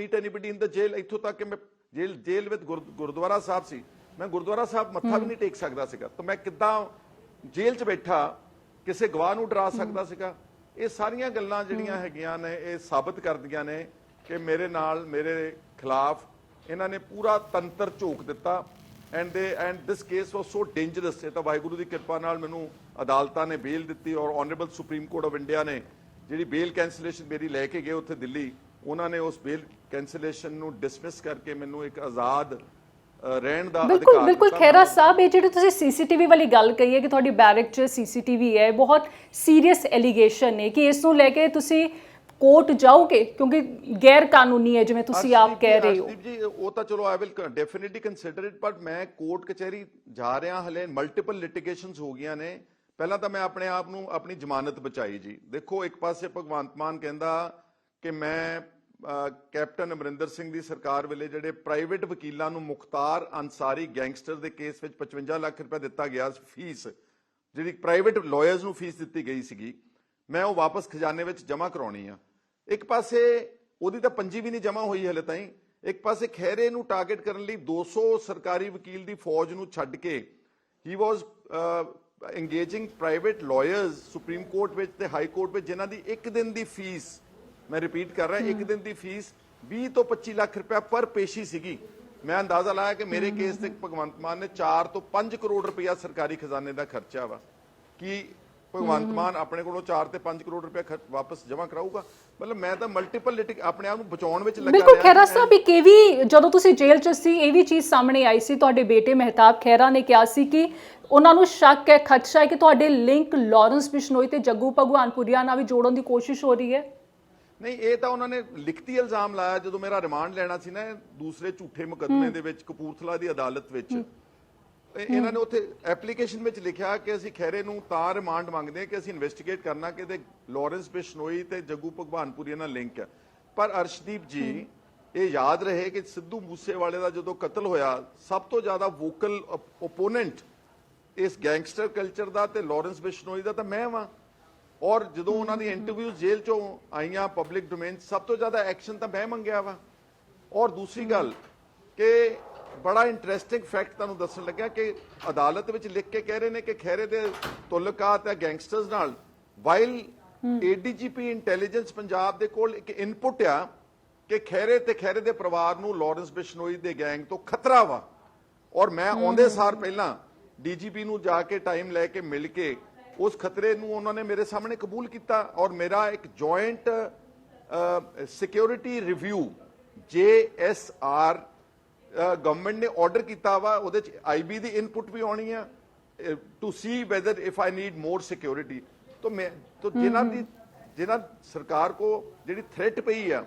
Meet anybody in the jail ਇੱਥੋਂ ਤੱਕ ਕਿ ਮੈਂ ਜੇਲ ਜੇਲ ਵਿੱਚ ਗੁਰ- ਗੁਰਦੁਆਰਾ ਸਾਹਿਬ ਸੀ। ਮੈਂ ਗੁਰਦੁਆਰਾ ਸਾਹਿਬ ਮੱਥਾ ਵੀ ਨਹੀਂ ਟੇਕ ਸਕਦਾ ਸੀਗਾ। ਤਾਂ ਮੈਂ ਕਿੱਦਾਂ ਜੇਲ੍ਹ 'ਚ ਬੈਠਾ ਕਿਸੇ ਗਵਾਹ ਨੂੰ ਡਰਾ ਸਕਦਾ ਸੀਗਾ? ਇਹ ਸਾਰੀਆਂ ਗੱਲਾਂ ਜਿਹੜੀਆਂ ਹੈਗੀਆਂ ਨੇ ਇਹ ਸਾਬਤ ਕਰਦੀਆਂ ਨੇ ਕਿ ਮੇਰੇ ਨਾਲ ਮੇਰੇ ਖਿਲਾਫ ਇਹਨਾਂ ਨੇ ਪੂਰਾ ਤੰਤਰ ਝੋਕ ਦਿੱਤਾ। And the end this case was so dangerous ਇਹ ਤਾਂ ਵਾਹਿਗੁਰੂ ਦੀ ਕਿਰਪਾ ਨਾਲ ਮੈਨੂੰ ਅਦਾਲਤਾਂ ਨੇ ਬੇਲ ਦਿੱਤੀ ਔਰ honourable supreme court of India ਨੇ ਜਿਹੜੀ ਬੇਲ ਕੈਂਸਲੇਸ਼ਨ ਮੇਰੀ ਲੈ ਕੇ ਗਏ ਉੱਥੇ ਦਿੱਲੀ। ਉਹਨਾਂ ਨੇ ਉਸ ਬੇਲ ਕੈਂਸਲੇਸ਼ਨ ਨੂੰ ਡਿਸਮਿਸ ਕਰਕੇ ਮੈਨੂੰ ਇੱਕ ਆਜ਼ਾਦ ਰਹਿਣ ਦਾ ਬਿਲਕੁਲ ਅਧਿਕਾਰ ਬਿਲਕੁਲ ਦਿੱਤਾ। ਖੈਰਾ ਸਾਹਿਬ ਇਹ ਜਿਹੜੀ ਤੁਸੀਂ ਸੀਸੀਟੀਵੀ ਵਾਲੀ ਗੱਲ ਕਹੀ ਹੈ ਕਿ ਤੁਹਾਡੀ ਬੈਰਕ 'ਚ ਸੀਸੀਟੀਵੀ ਹੈ ਬਹੁਤ ਸੀਰੀਅਸ ਐਲੀਗੇਸ਼ਨ ਨੇ ਕਿ ਇਸ ਨੂੰ ਲੈ ਕੇ ਤੁਸੀਂ ਕੋਰਟ ਜਾਓਗੇ ਕਿਉਂਕਿ ਗੈਰ ਕਾਨੂੰਨੀ ਹੈ ਜਿਵੇਂ ਤੁਸੀਂ ਆਪ ਕਹਿ ਰਹੇ ਹੋ। ਜੀ ਉਹ ਤਾਂ ਚਲੋ I will definitely consider it but ਮੈਂ ਕੋਰਟ ਕਚਹਿਰੀ ਜਾ ਰਿਹਾ ਹਲੇ ਮਲਟੀਪਲ ਲਿਟੀਗੇਸ਼ਨਸ ਹੋ ਗਈਆਂ ਨੇ। ਪਹਿਲਾਂ ਤਾਂ ਮੈਂ ਆਪਣੇ ਆਪ ਨੂੰ ਆਪਣੀ ਜ਼ਮਾਨਤ ਬਚਾਈ ਜੀ। ਦੇਖੋ ਇੱਕ ਪਾਸੇ ਭਗਵੰਤ ਮਾਨ ਕਹਿੰਦਾ ਕਿ ਮੈਂ ਕੈਪਟਨ ਅਮਰਿੰਦਰ ਸਿੰਘ ਦੀ ਸਰਕਾਰ ਵੇਲੇ ਜਿਹੜੇ ਪ੍ਰਾਈਵੇਟ ਵਕੀਲਾਂ ਨੂੰ ਮੁਖਤਾਰ ਅਨਸਾਰੀ ਗੈਂਗਸਟਰ ਦੇ ਕੇਸ ਵਿੱਚ 55 ਲੱਖ ਰੁਪਏ ਦਿੱਤਾ ਗਿਆ ਫੀਸ, ਜਿਹੜੀ ਪ੍ਰਾਈਵੇਟ ਲਾਇਰਸ ਨੂੰ ਫੀਸ ਦਿੱਤੀ ਗਈ ਸੀਗੀ, ਮੈਂ ਉਹ ਵਾਪਸ ਖਜ਼ਾਨੇ ਵਿੱਚ ਜਮ੍ਹਾਂ ਕਰਾਉਣੀ ਆ। ਇੱਕ ਪਾਸੇ ਉਹਦੀ ਤਾਂ ਪੰਜੀ ਵੀ ਨਹੀਂ ਜਮ੍ਹਾਂ ਹੋਈ ਹਲੇ ਤਾਈਂ, ਇੱਕ ਪਾਸੇ ਖੈਰੇ ਨੂੰ ਟਾਰਗੇਟ ਕਰਨ ਲਈ 200 ਸਰਕਾਰੀ ਵਕੀਲ ਦੀ ਫੌਜ ਨੂੰ ਛੱਡ ਕੇ ਹੀ was engaging private lawyers supreme court ਵਿੱਚ ਤੇ ਹਾਈ ਕੋਰਟ ਵਿੱਚ, ਜਿਨ੍ਹਾਂ ਦੀ ਇੱਕ ਦਿਨ ਦੀ ਫੀਸ ਮੈਂ ਰਿਪੀਟ ਕਰ ਰਿਹਾ ਇੱਕ ਦਿਨ ਦੀ ਫੀਸ 20 ਤੋਂ 25 ਲੱਖ ਰੁਪਏ ਪਰ ਪੇਸ਼ੀ ਸੀਗੀ। ਮੈਂ ਅੰਦਾਜ਼ਾ ਲਾਇਆ ਕਿ ਮੇਰੇ ਕੇਸ ਤੇ ਭਗਵੰਤ ਮਾਨ ਨੇ 4 ਤੋਂ 5 ਕਰੋੜ ਰੁਪਇਆ ਸਰਕਾਰੀ ਖਜ਼ਾਨੇ ਦਾ ਖਰਚਾ ਵਾ। ਕੀ ਭਗਵੰਤ ਮਾਨ ਆਪਣੇ ਕੋਲੋਂ 4 ਤੇ 5 ਕਰੋੜ ਰੁਪਏ ਵਾਪਸ ਜਮ੍ਹਾਂ ਕਰਾਊਗਾ? ਮਤਲਬ ਮੈਂ ਤਾਂ ਮਲਟੀਪਲ ਲਿਟਿਕ ਆਪਣੇ ਆਪ ਨੂੰ ਬਚਾਉਣ ਵਿੱਚ ਲੱਗਾ ਬਿਲਕੁਲ ਖੈਰਾ ਸਾਹਿਬ ਇੱਕ ਇਹ ਵੀ ਜਦੋਂ ਤੁਸੀਂ ਜੇਲ੍ਹ 'ਚ ਸੀ ਇਹ ਵੀ ਚੀਜ਼ ਸਾਹਮਣੇ ਆਈ ਸੀ। ਤੁਹਾਡੇ ਬੇਟੇ ਮਹਿਤਾਬ ਖੈਰਾ ਨੇ ਕਿਹਾ ਸੀ ਕਿ ਉਹਨਾਂ ਨੂੰ ਸ਼ੱਕ ਹੈ ਖਦਸ਼ਾ ਹੈ ਕਿ ਤੁਹਾਡੇ ਲਿੰਕ ਲਾਰੈਂਸ ਬਿਸ਼ਨੋਈ ਤੇ ਜੱਗੂ ਭਗਵਾਨਪੁਰੀਆ ਨਾਲ ਵੀ ਜੋੜਨ ਦੀ ਕੋਸ਼ਿਸ਼ ਹੋ ਰਹੀ ਹੈ। ਨਹੀਂ ਇਹ ਤਾਂ ਉਹਨਾਂ ਨੇ ਲਿਖਤੀ ਇਲਜ਼ਾਮ ਲਾਇਆ ਜਦੋਂ ਮੇਰਾ ਰਿਮਾਂਡ ਲੈਣਾ ਸੀ ਨਾ ਦੂਸਰੇ ਝੂਠੇ ਮੁਕੱਦਮੇ ਦੇ ਵਿੱਚ ਕਪੂਰਥਲਾ ਦੀ ਅਦਾਲਤ ਵਿੱਚ। ਇਹ- ਇਹਨਾਂ ਨੇ ਉੱਥੇ ਐਪਲੀਕੇਸ਼ਨ ਵਿੱਚ ਲਿਖਿਆ ਕਿ ਅਸੀਂ ਖੈਰੇ ਨੂੰ ਤਾਂ ਰਿਮਾਂਡ ਮੰਗਦੇ ਹਾਂ ਕਿ ਅਸੀਂ ਇਨਵੈਸਟੀਗੇਟ ਕਰਨਾ ਕਿ ਇਹਦੇ ਲਾਰੈਂਸ ਬਿਸ਼ਨੋਈ ਤੇ ਜੱਗੂ ਭਗਵਾਨਪੁਰੀ ਨਾਲ ਲਿੰਕ ਹੈ। ਪਰ ਅਰਸ਼ਦੀਪ ਜੀ ਇਹ ਯਾਦ ਰਹੇ ਕਿ ਸਿੱਧੂ ਮੂਸੇਵਾਲੇ ਦਾ ਜਦੋਂ ਕਤਲ ਹੋਇਆ ਸਭ ਤੋਂ ਜ਼ਿਆਦਾ ਵੋਕਲ ਓਪੋਨੈਂਟ ਇਸ ਗੈਂਗਸਟਰ ਕਲਚਰ ਦਾ ਤੇ ਲਾਰੈਂਸ ਬਿਸ਼ਨੋਈ ਦਾ ਤਾਂ ਮੈਂ ਵਾਂ। ਔਰ ਜਦੋਂ ਉਹਨਾਂ ਦੀ ਇੰਟਰਵਿਊਜ਼ ਜੇਲ੍ਹ ਚੋਂ ਆਈਆਂ ਪਬਲਿਕ ਡੋਮੇਨ ਸਭ ਤੋਂ ਜ਼ਿਆਦਾ ਐਕਸ਼ਨ ਤਾਂ ਮੈਂ ਮੰਗਿਆ ਵਾ। ਔਰ ਦੂਸਰੀ ਗੱਲ ਕਿ ਬੜਾ ਇੰਟਰਸਟਿੰਗ ਫੈਕਟ ਤੁਹਾਨੂੰ ਦੱਸਣ ਲੱਗਿਆ ਕਿ ਅਦਾਲਤ ਵਿੱਚ ਲਿਖ ਕੇ ਕਹਿ ਰਹੇ ਨੇ ਕਿ ਖੈਰੇ ਦੇ ਤੁਲਕਾਤ ਹੈ ਗੈਂਗਸਟਰਸ ਨਾਲ ਵਾਈਲ ਏਡੀਜੀਪੀ ਇੰਟੈਲੀਜੈਂਸ ਪੰਜਾਬ ਦੇ ਕੋਲ ਇੱਕ ਇਨਪੁਟ ਆ ਕਿ ਖੈਰੇ ਤੇ ਖੈਰੇ ਦੇ ਪਰਿਵਾਰ ਨੂੰ ਲਾਰੈਂਸ ਬਿਸ਼ਨੋਈ ਦੇ ਗੈਂਗ ਤੋਂ ਖਤਰਾ ਵਾ। ਔਰ ਮੈਂ ਆਉਂਦੇ ਸਾਰ ਪਹਿਲਾਂ ਡੀਜੀਪੀ ਨੂੰ ਜਾ ਕੇ ਟਾਈਮ ਲੈ ਕੇ ਮਿਲ ਕੇ ਉਸ ਖਤਰੇ ਨੂੰ ਉਹਨਾਂ ਨੇ ਮੇਰੇ ਸਾਹਮਣੇ ਕਬੂਲ ਕੀਤਾ ਔਰ ਮੇਰਾ ਇੱਕ joint security review JSR government ਨੇ ਆਰਡਰ ਕੀਤਾ ਵਾ ਉਹਦੇ ਚ ਆਈਬੀ ਦੀ ਇਨਪੁਟ ਵੀ ਆਉਣੀ ਆ to see whether if I need more security ਤਾਂ ਮੈਂ ਤਾਂ ਜਿਨ੍ਹਾਂ ਦੀ ਜਿਨ੍ਹਾਂ ਸਰਕਾਰ ਕੋ ਜਿਹੜੀ ਥ੍ਰੈਟ ਪਈ ਆ